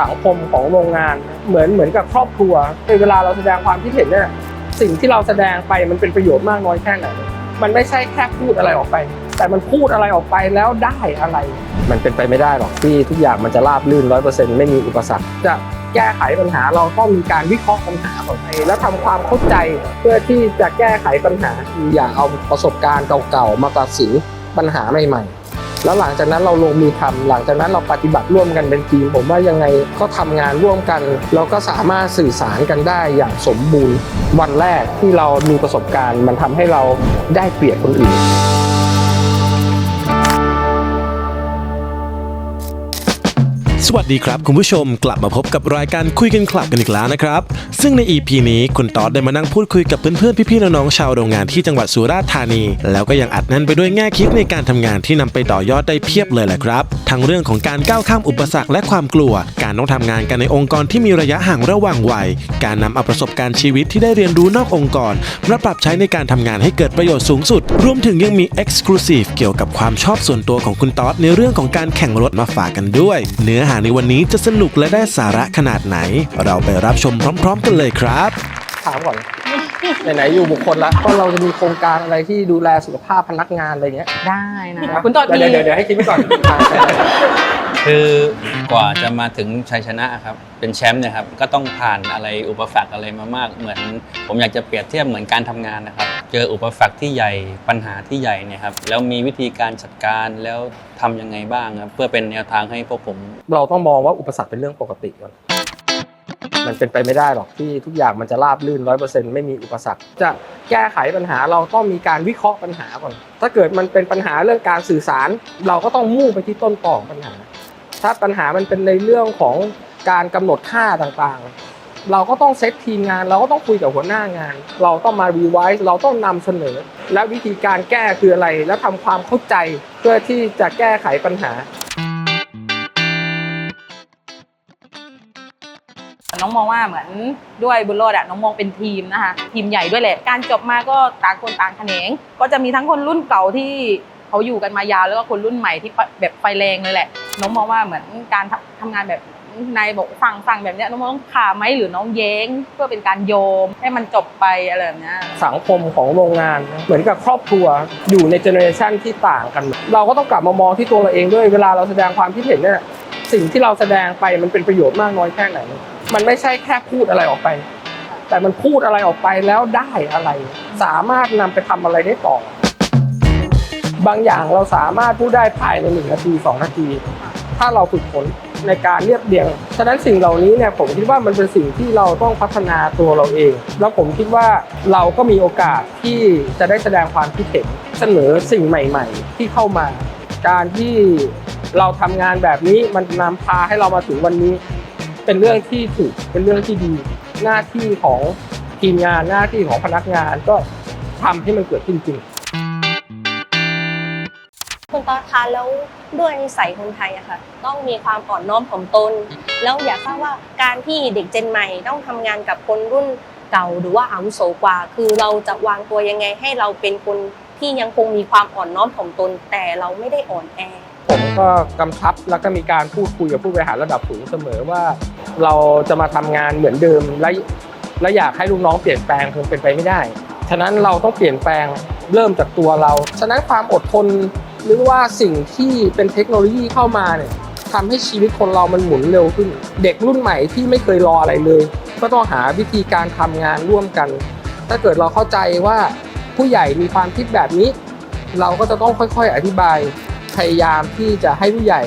สังคมของโรงงาน เหมือนเหมือนกับครอบครัวเวลาเราแสดงความคิดเห็นเนี่ยสิ่งที่เราแสดงไปมันเป็นประโยชน์มากน้อยแค่ไหนมันไม่ใช่แค่พูดอะไรออกไป แต่มันพูดอะไรออกไปแล้วได้อะไร มันเป็นไปไม่ได้หรอกที่ทุกอย่างมันจะราบลื่นร้อยเปอร์เซ็นต์ไม่มีอุปสรรคจะแก้ไขปัญหาเราต้องมีการวิเคราะห์ปัญหาก่อนไปแล้วทำความเข้าใจเพื่อที่จะแก้ไขปัญหาอย่าเอาประสบการณ์เก่าๆมาตัดสินปัญหาใหม่ๆ แล้วหลังจากนั้นเราลงมือทำหลังจากนั้นเราปฏิบัติร่วมกันเป็นทีม ผมว่ายังไงก็ทำงานร่วมกัน เราก็สามารถสื่อสารกันได้อย่างสมบูรณ์ วันแรกที่เรามีประสบการณ์ มันทำให้เราได้เปรียบคนอื่น สวัสดีครับคุณผู้ชมกลับมาพบกับรายการคุยกันคลับกันอีกแล้วนะครับ ซึ่งใน EP นี้คุณตอดได้มานั่งพูดคุยกับเพื่อนๆพี่ๆน้องๆชาวโรงงานที่จังหวัดสุราษฎร์ธานี แล้วก็ยังอัดแน่นไปด้วยแง่คิดในการทำงานที่นำไปต่อยอดได้เพียบเลยแหละครับ ทั้งเรื่องของการก้าวข้ามอุปสรรคและความกลัว การต้องทำงานกันในองค์กรที่มีระยะห่างระหว่างวัย การนำเอาประสบการณ์ชีวิตที่ได้เรียนรู้นอกองค์กรมาปรับใช้ในการทำงานให้เกิดประโยชน์สูงสุด รวมถึงยังมี Exclusive เกี่ยวกับความชอบส่วนตัวของคุณตอดในเรื่องของการแข่งรถมาฝากกันด้วย เนื้อหาในวันนี้จะสนุกและได้สาระขนาดไหน เราไปรับชมพร้อม ๆ กันเลยครับ ถามก่อน ไหนๆอยู่บุคคลละก็เราจะมีโครงการอะไรที่ดูแลสุขภาพพนักงานอะไรเงี้ยได้นะ คุณตอดมี เดี๋ยวเดี๋ยวเดี๋ยวให้คิดไปก่อน คือกว่าจะมาถึงชัยชนะครับ เป็นแชมป์เนี่ยครับ ก็ต้องผ่านอะไรอุปสรรคอะไรมามาก เหมือน ผมอยากจะเปรียบเทียบเหมือนการทำงานนะครับ เจออุปสรรคที่ใหญ่ปัญหาที่ใหญ่เนี่ยครับแล้วมีวิธีการจัดการแล้วทำยังไงบ้างครับเพื่อเป็นแนวทางให้พวกผม เราต้องมองว่าอุปสรรคเป็นเรื่องปกติก่อนมันเป็นไปไม่ได้หรอกที่ทุกอย่างมันจะราบลื่นร้อยเปอร์เซ็นต์ไม่มีอุปสรรค จะแก้ไขปัญหาเราต้องมีการวิเคราะห์ปัญหาก่อน ถ้าเกิดมันเป็นปัญหาเรื่องการสื่อสาร เราก็ต้องมุ่งไปที่ต้นตอของปัญหา ถ้าปัญหามันเป็นในเรื่องของการกำหนดค่าต่างๆ เราก็ต้องเซตทีมงาน เราก็ต้องคุยกับหัวหน้างาน เราต้องมารีไวซ์เราต้องนำเสนอ และวิธีการแก้คืออะไร แล้วทำความเข้าใจเพื่อที่จะแก้ไขปัญหา น้องมองว่าเหมือนด้วยบุญรอดอะน้องมองเป็นทีมนะคะทีมใหญ่ด้วยแหละ การจบมาก็ต่างคนต่างแขนง ก็จะมีทั้งคนรุ่นเก่าที่เขาอยู่กันมายาวแล้วก็คนรุ่นใหม่ที่แบบไฟแรงเลยแหละ น้องมองว่าเหมือนการทำทำงานแบบ นายบอกสั่งสั่งแบบนี้น้องต้องขาไหมหรือน้องแย้ง เพื่อเป็นการโยมให้มันจบไปอะไรแบบนี้สังคมของโรงงาน เหมือนกับครอบครัวอยู่ในเจเนอเรชันที่ต่างกัน เราก็ต้องกลับมามองที่ตัวเราเองด้วยเวลาเราแสดงความคิดเห็นเนี่ยสิ่งที่เราแสดงไปมันเป็นประโยชน์มากน้อยแค่ไหน มันไม่ใช่แค่พูดอะไรออกไป แต่มันพูดอะไรออกไปแล้วได้อะไร สามารถนำไปทำอะไรได้ต่อ บางอย่างเราสามารถพูดได้ภายในหนึ่งนาทีสองนาที ถ้าเราฝึกฝน ในการเรียบเรียง ฉะนั้นสิ่งเหล่านี้เนี่ยผมคิดว่ามันเป็นสิ่งที่เราต้องพัฒนาตัวเราเอง แล้วผมคิดว่าเราก็มีโอกาสที่จะได้แสดงความคิดเห็นเสนอสิ่งใหม่ ๆ ที่เข้ามา การที่เราทำงานแบบนี้มันนำพาให้เรามาถึงวันนี้ เป็นเรื่องที่ถูกเป็นเรื่องที่ดี หน้าที่ของทีมงานหน้าที่ของพนักงานก็ทำให้มันเกิดขึ้นจริง คุณตอดคะแล้วด้วยนิสัยคนไทยอะค่ะต้องมีความอ่อนน้อมถ่อมตน แล้วอยากทราบว่าการที่เด็กเจนใหม่ต้องทำงานกับคนรุ่นเก่าหรือว่าอาวุโสกว่า คือเราจะวางตัวยังไงให้เราเป็นคนที่ยังคงมีความอ่อนน้อมถ่อมตน แต่เราไม่ได้อ่อนแอผมก็กำชับแล้วก็มีการพูดคุยกับผู้บริหารระดับสูงเสมอว่า เราจะมาทำงานเหมือนเดิมและและอยากให้ลูกน้องเปลี่ยนแปลงคงเป็นไปไม่ได้ ฉะนั้นเราต้องเปลี่ยนแปลงเริ่มจากตัวเรา ฉะนั้นความอดทน หรือว่าสิ่งที่เป็นเทคโนโลยีเข้ามาเนี่ยทำให้ชีวิตคนเรามันหมุนเร็วขึ้น เด็กรุ่นใหม่ที่ไม่เคยรออะไรเลย ก็ต้องหาวิธีการทำงานร่วมกัน ถ้าเกิดเราเข้าใจว่าผู้ใหญ่มีความคิดแบบนี้ เราก็จะต้องค่อยๆ อธิบาย พยายามที่จะให้ผู้ใหญ่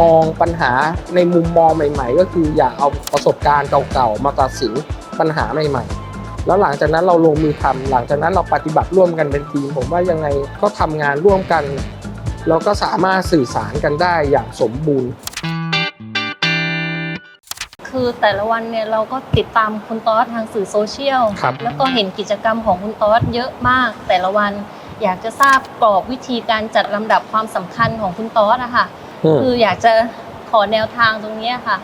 มองปัญหาในมุมมองใหม่ ๆ ก็คืออย่าเอาประสบการณ์เก่าๆมาตัดสินปัญหาใหม่ ๆแล้วหลังจากนั้นเราลงมือทำหลังจากนั้นเราปฏิบัติร่วมกันเป็นทีม ผมว่ายังไงก็ทำงานร่วมกัน แล้วก็สามารถสื่อสารกันได้อย่างสมบูรณ์ คือแต่ละวันเนี่ยเราก็ติดตามคุณต๊อดทางสื่อโซเชียล ครับ แล้วก็เห็นกิจกรรมของคุณต๊อดเยอะมาก แต่ละวันอยากจะทราบกรอบวิธีการจัดลำดับความสำคัญของคุณต๊อดอะค่ะอืมคืออยากจะขอแนวทางตรงเนี้ยค่ะ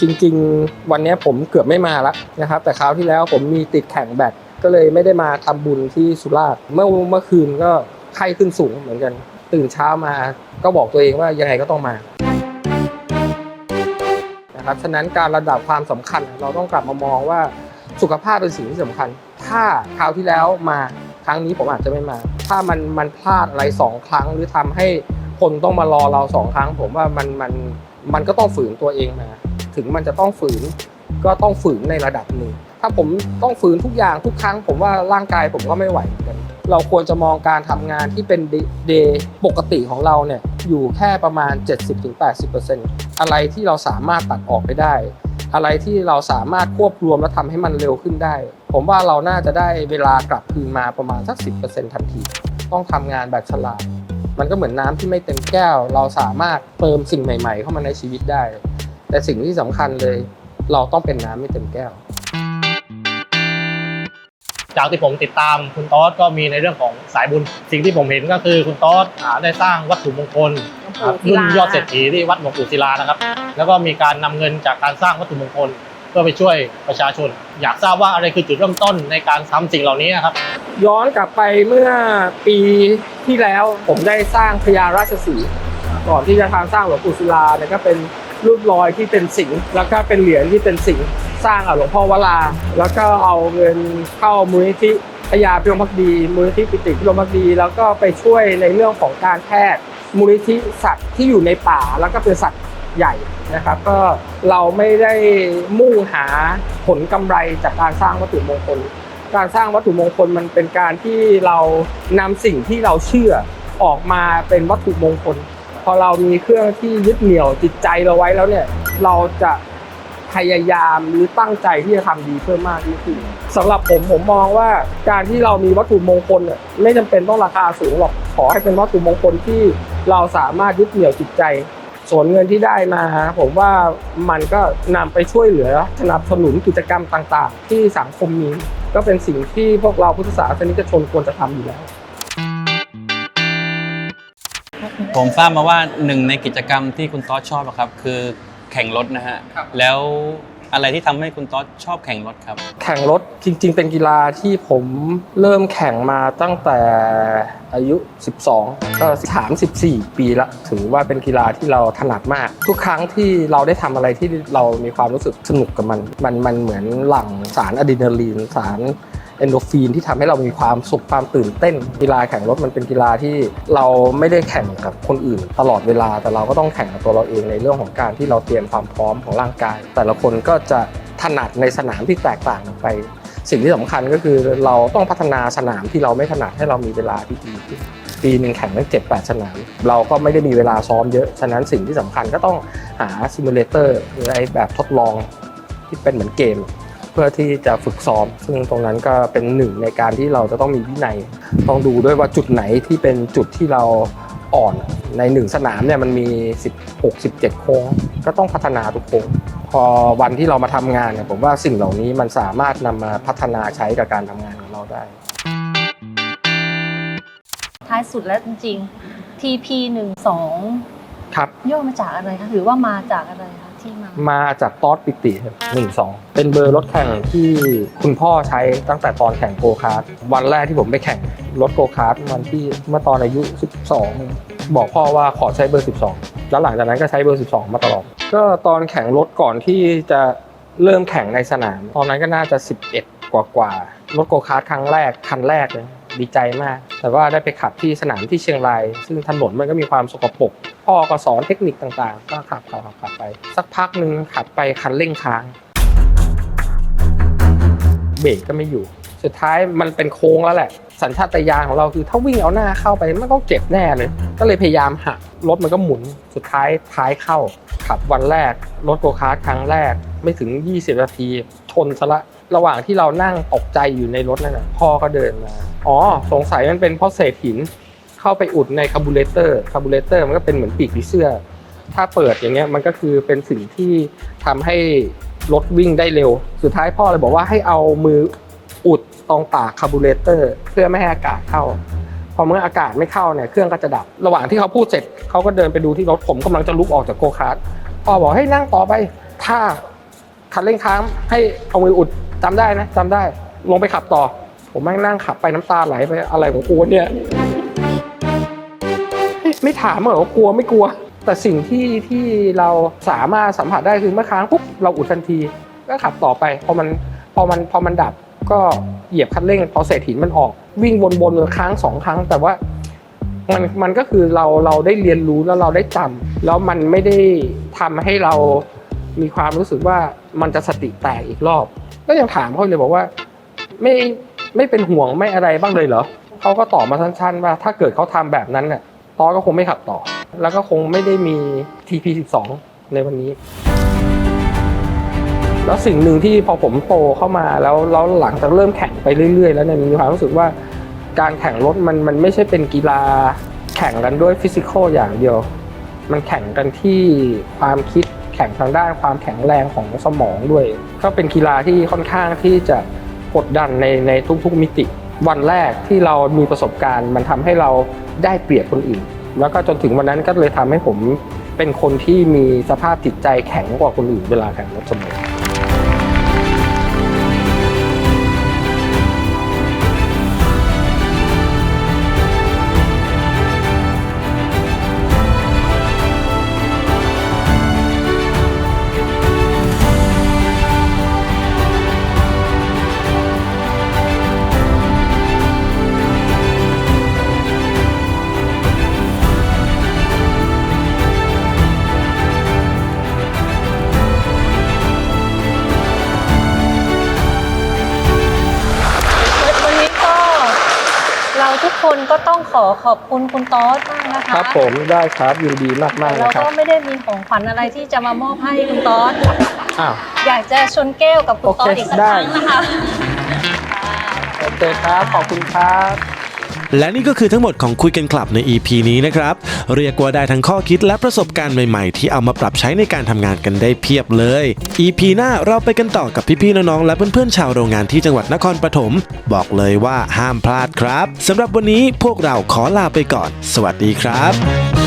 จริง ๆ วันนี้ผมเกือบไม่มาแล้วนะครับ แต่คราวที่แล้วผมมีติดแข่งแบดก็เลยไม่ได้มาทำบุญที่สุราษฎร์เมื่อเมื่อคืนก็ไข้ขึ้นสูงเหมือนกัน ตื่นเช้ามาก็บอกตัวเองว่ายังไงก็ต้องมานะครับฉะนั้นการระดับความสำคัญ เราต้องกลับมามองว่าสุขภาพเป็นสิ่งที่สำคัญ ถ้าคราวที่แล้วมาครั้งนี้ผมอาจจะไม่มา ถ้ามันมันพลาดอะไรสองครั้ง หรือทำให้คนต้องมารอเราสองครั้ง ผมว่ามันมันมันก็ต้องฝืนตัวเองมา ถึงมันจะต้องฝืนก็ต้องฝืนในระดับหนึ่งถ้าผมต้องฝืนทุกอย่างทุกครั้ง ผมว่าร่างกายผมก็ไม่ไหว เราควรจะมองการทำงานที่เป็นเดย์ปกติของเราเนี่ยอยู่แค่ประมาณ 70-80%อะไรที่เราสามารถตัดออกไปได้ อะไรที่เราสามารถควบรวมและทำให้มันเร็วขึ้นได้ ผมว่าเราน่าจะได้เวลากลับคืนมาประมาณสัก 10%ทันที ต้องทำงานแบบฉลาด มันก็เหมือนน้ำที่ไม่เต็มแก้ว เราสามารถเติมสิ่งใหม่ ๆ เข้ามาในชีวิตได้ แต่สิ่งที่สำคัญเลย เราต้องเป็นน้ำไม่เต็มแก้ว จากที่ผมติดตามคุณต๊อดก็มีในเรื่องของสายบุญ สิ่งที่ผมเห็นก็คือคุณต๊อดอ่าได้สร้างวัตถุมงคลหลวงปู่ศิรุ่นลา ยอดเศรษฐีที่วัดหลวงปู่ศิลานะครับ แล้วก็มีการนำเงินจากการสร้างวัตถุมงคล เพื่อไปช่วยประชาชน อยากทราบว่าอะไรคือจุดเริ่มต้นในการทำสิ่งเหล่านี้ครับ ย้อนกลับไปเมื่อปีที่แล้วผมได้สร้างพญาราชสีห์ก่อนที่จะทำสร้างหลวงปู่ศิลาเนี่ยก็เป็นรูปรอยที่เป็นสิงห์แล้วก็เป็นเหรียญที่เป็นสิงห์ สร้างกับหลวงพ่อวราแล้วก็เอาเงินเข้ามูลนิธิพญาพิรมพักดี มูลนิธิปิติพิรมพักดี แล้วก็ไปช่วยในเรื่องของการแพทย์มูลนิธิสัตว์ที่อยู่ในป่าแล้วก็เป็นสัตว์ใหญ่นะครับ ก็เราไม่ได้มุ่งหาผลกำไรจากการสร้างวัตถุมงคล การสร้างวัตถุมงคลมันเป็นการที่เรานำสิ่งที่เราเชื่อออกมาเป็นวัตถุมงคล พอเรามีเครื่องที่ยึดเหนี่ยวจิตใจเราไว้แล้วเนี่ย เราจะ พยายามหรือตั้งใจที่จะทำดีเพิ่มมากยิ่งขึ้นสำหรับผมผมมองว่าการที่เรามีวัตถุมงคลเนี่ยไม่จำเป็นต้องราคาสูงหรอกขอให้เป็นวัตถุมงคลที่เราสามารถยึดเหนี่ยวจิตใจ ส่วนเงินที่ได้มา ผมว่ามันก็นำไปช่วยเหลือสนับสนุนกิจกรรมต่างๆ ที่สังคมมีก็เป็นสิ่งที่พวกเราพุทธศาสนิกชนควรจะทำอยู่แล้วผมทราบมาว่าหนึ่งในกิจกรรมที่คุณต๊อดชอบครับ คือ แข่งรถนะฮะ ครับ แล้วอะไรที่ทำให้คุณต๊อดชอบแข่งรถครับ แข่งรถจริง ๆ เป็นกีฬาที่ผมเริ่มแข่งมาตั้งแต่อายุ 12 ก็ 34 ปีละ ถือว่าเป็นกีฬาที่เราถนัดมาก ทุกครั้งที่เราได้ทำอะไรที่เรามีความรู้สึกสนุกกับมัน มันมันเหมือนหลั่งสารอะดรีนาลีนสาร เอนโดฟินที่ทำให้เรามีความสุขความตื่นเต้น กีฬาแข่งรถมันเป็นกีฬาที่เราไม่ได้แข่งกับคนอื่น ตลอดเวลาแต่เราก็ต้องแข่งกับตัวเราเองในเรื่องของการที่เราเตรียมความพร้อมของร่างกาย แต่ละคนก็จะถนัดในสนามที่แตกต่างกันไป สิ่งที่สำคัญก็คือเราต้องพัฒนาสนามที่เราไม่ถนัดให้เรามีเวลาที่ดีขึ้นปีหนึ่งแข่งตั้งเจ็ดแปดสนาม เราก็ไม่ได้มีเวลาซ้อมเยอะ ฉะนั้นสิ่งที่สำคัญก็ต้องหาซิมูเลเตอร์หรือไอ้แบบทดลองที่เป็นเหมือนเกม เพื่อที่จะฝึกซ้อม ซึ่งตรงนั้นก็เป็นหนึ่งในการที่เราจะต้องมีวินัย ต้องดูด้วยว่าจุดไหนที่เป็นจุดที่เราอ่อนในหนึ่งสนามเนี่ยมันมี 16 17 โค้ง ก็ต้องพัฒนาทุกโค้ง พอวันที่เรามาทำงานเนี่ยผมว่าสิ่งเหล่านี้มันสามารถนำมาพัฒนาใช้กับการทำงานของเราได้ ท้ายสุดแล้วจริงๆ TP 12ครับ ย่อมาจากอะไรคะหรือว่ามาจากอะไรคะ ที่มา มาจากตอสปิติหนึ่งสองเป็นเบอร์รถแข่งที่คุณพ่อใช้ตั้งแต่ตอนแข่งโกคาร์ทวันแรกที่ผมไปแข่งรถโกคาร์ทวันที่เมื่อตอนอายุ 12 บอกพ่อว่าขอใช้เบอร์ 12 แล้วหลังจากนั้นก็ใช้เบอร์ 12 มาตลอด ก็ตอนแข่งรถก่อนที่จะเริ่มแข่งในสนาม ตอนนั้นก็น่าจะ 11 กว่ากว่ารถโกคาร์ทครั้งแรกคันแรกเลยดีใจมาก แต่ว่าได้ไปขับที่สนามที่เชียงราย ซึ่งถนนมันก็มีความสกปรก พ่อก็สอนเทคนิคต่างๆ ก็ขับขับขับขับไป สักพักหนึ่งขับไปคันเร่งค้าง เบรกก็ไม่อยู่ สุดท้ายมันเป็นโค้งแล้วแหละ สัญชาตญาณของเราคือถ้าวิ่งเอาหน้าเข้าไปมันก็เจ็บแน่เลย ก็เลยพยายามหักรถมันก็หมุนสุดท้ายท้ายเข้า ขับวันแรก รถโกคาร์ทครั้งแรกไม่ถึง 20 นาที ชนซะละระหว่างที่เรานั่งตกใจอยู่ในรถนั่นนะพ่อก็เดินมา อ๋อ สงสัยมันเป็นเพราะเศษหิน เข้าไปอุดในคาร์บูเรเตอร์คาร์บูเรเตอร์มันก็เป็นเหมือนปีกผีเสื้อ ถ้าเปิดอย่างเงี้ยมันก็คือเป็นสิ่งที่ทำให้รถวิ่งได้เร็ว สุดท้ายพ่อเลยบอกว่าให้เอามืออุดตรงปากคาร์บูเรเตอร์ เพื่อไม่ให้อากาศเข้า พอเมื่ออากาศไม่เข้าเนี่ยเครื่องก็จะดับ ระหว่างที่เขาพูดเสร็จเขาก็เดินไปดูที่รถผมกำลังจะลุกออกจากโกคาร์ทพ่อบอกให้นั่งต่อไป ถ้าคันเร่งค้างให้เอามืออุดจำได้นะจำได้ ลงไปขับต่อ ผมแม่งนั่งขับไปน้ำตาไหลไปอะไรของกูเนี่ย ไม่ถามเหรอกลัวไม่กลัว แต่สิ่งที่ที่เราสามารถสัมผัสได้คือเมื่อค้างปุ๊บเราอุดทันที ก็ขับต่อไปพอมันพอมันพอมันดับก็เหยียบคันเร่งพอเศษหินมันออก วิ่งวนๆค้างสองครั้ง แต่ว่ามันมันก็คือเราเราได้เรียนรู้แล้วเราได้จำแล้วมันไม่ได้ทำให้เรามีความรู้สึกว่ามันจะสติแตกอีกรอบ ก็ยังถามเขาเลยบอกว่า ไม่ไม่เป็นห่วงไม่อะไรบ้างเลยเหรอเขาก็ตอบมาสั้นๆว่าถ้าเกิดเขาทำแบบนั้นเนี่ย ตอก็คงไม่ขับต่อ แล้วก็คงไม่ได้มี TP12 ในวันนี้ แล้วสิ่งหนึ่งที่พอผมโตเข้ามาแล้วแล้วหลังจากเริ่มแข่งไปเรื่อย ๆ แล้วเนี่ยมีความรู้สึกว่าการแข่งรถมันมันไม่ใช่เป็นกีฬาแข่งกันด้วยฟิสิกอลอย่างเดียว มันแข่งกันที่ความคิดแข่งทางด้านความแข็งแรงของสมองด้วย ก็เป็นกีฬาที่ค่อนข้างที่จะกดดันในในทุกๆมิติ วันแรกที่เรามีประสบการณ์ มันทำให้เราได้เปรียบคนอื่น แล้วก็จนถึงวันนั้นก็เลยทำให้ผมเป็นคนที่มีสภาพจิตใจแข็งกว่าคนอื่นเวลาแข่งรถเสมอ คนก็ต้องขอขอบคุณคุณต๊อดมากนะคะครับผมได้ครับยินดีมากมากๆเรานะครัก็บไม่ได้มีของขวัญอะไรที่จะมามอบให้คุณต๊อดอ้าว อยากจะชนแก้วกับคุณต๊อดโอเคอีกสักได้ ครั้งนะคะ โอเคครับขอบคุณครับ และนี่ก็คือทั้งหมดของคุยกันคลับใน EP นี้นะครับ เรียกว่าได้ทั้งข้อคิดและประสบการณ์ใหม่ๆ ที่เอามาปรับใช้ในการทำงานกันได้เพียบเลย EP หน้าเราไปกันต่อกับพี่ๆน้องๆและเพื่อนๆชาวโรงงานที่จังหวัดนครปฐมบอกเลยว่าห้ามพลาดครับสำหรับวันนี้พวกเราขอลาไปก่อน สวัสดีครับ